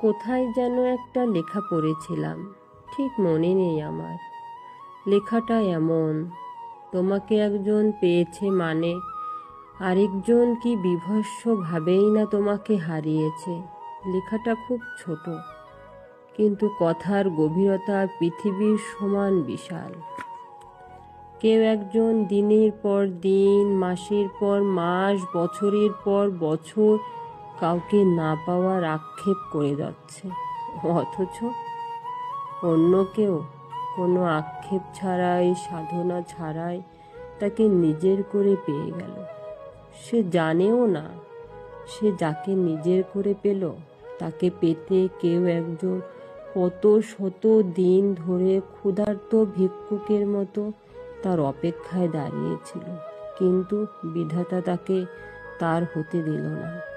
কোথায় যেন একটা লেখা পড়েছিলাম। ঠিক মনে নেই আমার। লেখাটা এমন, তোমাকে একজন পেয়েছে মানে আরেকজন কি বিভৎসভাবেই না তোমাকে হারিয়েছে। লেখাটা খুব ছোট, কিন্তু কথার গভীরতা পৃথিবীর সমান বিশাল। কেউ একজন দিনের পর দিন, মাসের পর মাস, বছরের পর বছর কাউকে না পাওয়ার আক্ষেপ করে যাচ্ছে। অথচ অন্য কেউ কোনো আক্ষেপ ছাড়াই, সাধনা ছাড়াই তাকে নিজের করে পেয়ে গেল। সে জানেও না সে যাকে নিজের করে পেল, তাকে পেতে কেউ একজন কত শত দিন ধরে ক্ষুধার্ত ভিক্ষুকের মতো তার অপেক্ষায় দাঁড়িয়েছিল কিন্তু বিধাতা তাকে তার হতে দিল না।